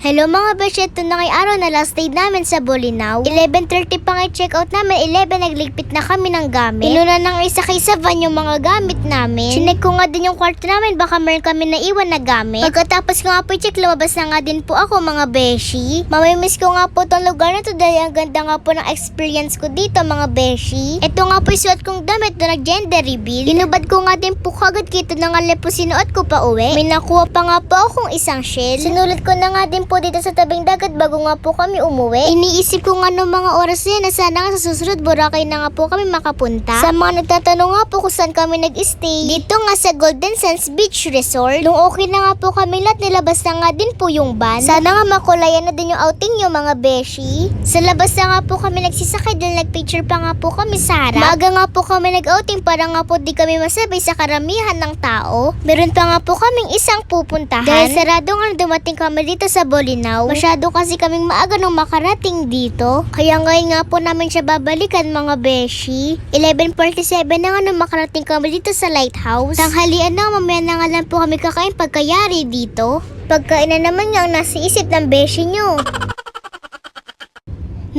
Hello mga beshi, ito na ngayong araw na last day namin sa Bolinao. 11.30 pa nga check out namin, 11 nagligpit na kami ng gamit. Inuna nang isa kay sa van yung mga gamit namin. Chinek ko nga din yung kwarto namin, baka meron kami naiwan na gamit. Pagkatapos ko nga po i-check, lumabas na nga din po ako mga beshi. Mamimiss ko nga po tong lugar na to dahil ang ganda nga po ng experience ko dito mga beshi. Ito nga po suot kong damit na nag-gender reveal. Linubad ko nga din po kagad kito na nga po sinuot ko pa uwi. May nakuha pa nga po akong isang shell. Sinulat ko na nga din po dito sa tabing dagat bago nga po kami umuwi. Iniisip ko nga noong mga oras na na sana nga sa susunod Boracay na nga po kami makapunta. Sa mga nagtatanong nga po kung saan kami nag-stay, dito nga sa Golden Sands Beach Resort. Nung okay na nga po kami lahat, nilabas na nga din po yung van. Sana nga makulayan na din yung outing nyo mga beshi. Sa labas na nga po kami nagsisakay dahil nagpicture pa nga po kami sa harap. Maaga nga po kami nag-outing para nga po di kami masabay sa karamihan ng tao. Meron pa nga po kaming isang pupuntahan. Dahil sarado nga dumating kami dito sa Bolinao. Masyado kasi kaming maaga nung makarating dito. Kaya ngayon nga po namin siya babalikan mga beshi. 11.47 na nga nung makarating kami dito sa lighthouse. Tanghalian na mamaya na nga lang po kami kakain pagkayari dito. Pagkain na naman nga ang nasa isip ng beshi nyo.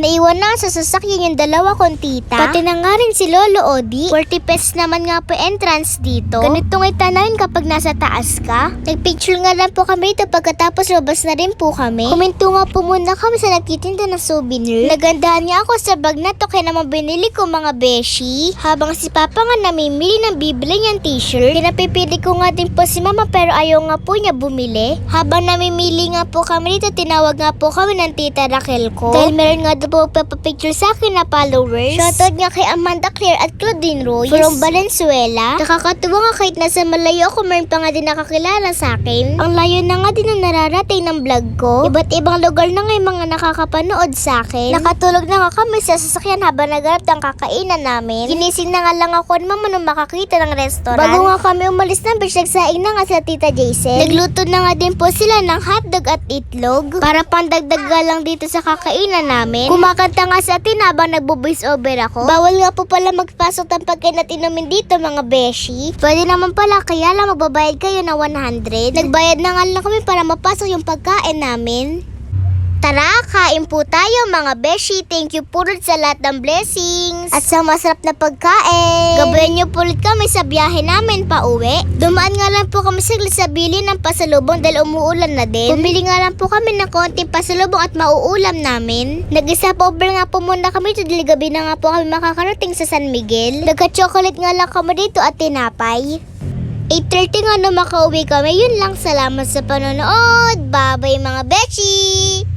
Naiwan na sa sasakyan yung dalawa kong tita. Pati na nga rin si Lolo Odi. 40 pesos naman nga po entrance dito. Ganito nga tanawin kapag nasa taas ka. Nagpicture nga lang po kami dito pagkatapos labas na rin po kami. Kuminto nga po muna kami sa nagtitinda ng souvenir. Nagandahan niya ako sa bag na to kaya naman binili ko mga beshi. Habang si Papa nga namimili ng bibili niyang t-shirt. Pinapipili ko nga din po si Mama pero ayaw nga po niya bumili. Habang namimili nga po kami dito, tinawag nga po kami ng tita Raquel ko. Dahil meron nga po papapicture sa akin na followers. Shoutout nga kay Amanda Claire at Claudine Roy from Valenzuela. Nakakatuwa nga kahit nasa malayo ako, meron pa nga din nakakilala sa akin. Ang layo na nga din ang nararating ng vlog ko. Iba't ibang lugar na nga yung mga nakakapanood sa akin. Nakatulog na nga kami sa sasakyan habang nagarap ng kakainan namin. Ginising na nga lang ako ni mama nung makakita ng restaurant. Bago nga kami umalis ng beach, nagsaing na nga sa tita Jason. Nagluto na nga din po sila ng hotdog at itlog para pandagdag lang dito sa kakainan namin. Kumakanta nga sa atin habang nagbo-voice over ako. Bawal nga po pala magpasok ng pagkain at inumin dito mga beshi. Pwede naman pala kaya lang magbabayad kayo ng 100. Nagbayad na nga lang kami para mapasok yung pagkain namin. Tara, kain po tayo mga beshi. Thank you po rin sa lahat ng blessings. At sa masarap na pagkain. Gabayan niyo po ulit kami sa biyahe namin pa uwi. Dumaan nga lang po kami sa bili ng pasalubong dahil umuulan na din. Bumili nga lang po kami ng konting pasalubong at mauulam namin. Nag-isa over nga po muna kami dahil gabi na nga po kami makakarating sa San Miguel. Nagka-chocolate nga lang kami dito at tinapay. 8.30 nga na makauwi kami. Yun lang. Salamat sa panonood. Bye-bye mga bechi!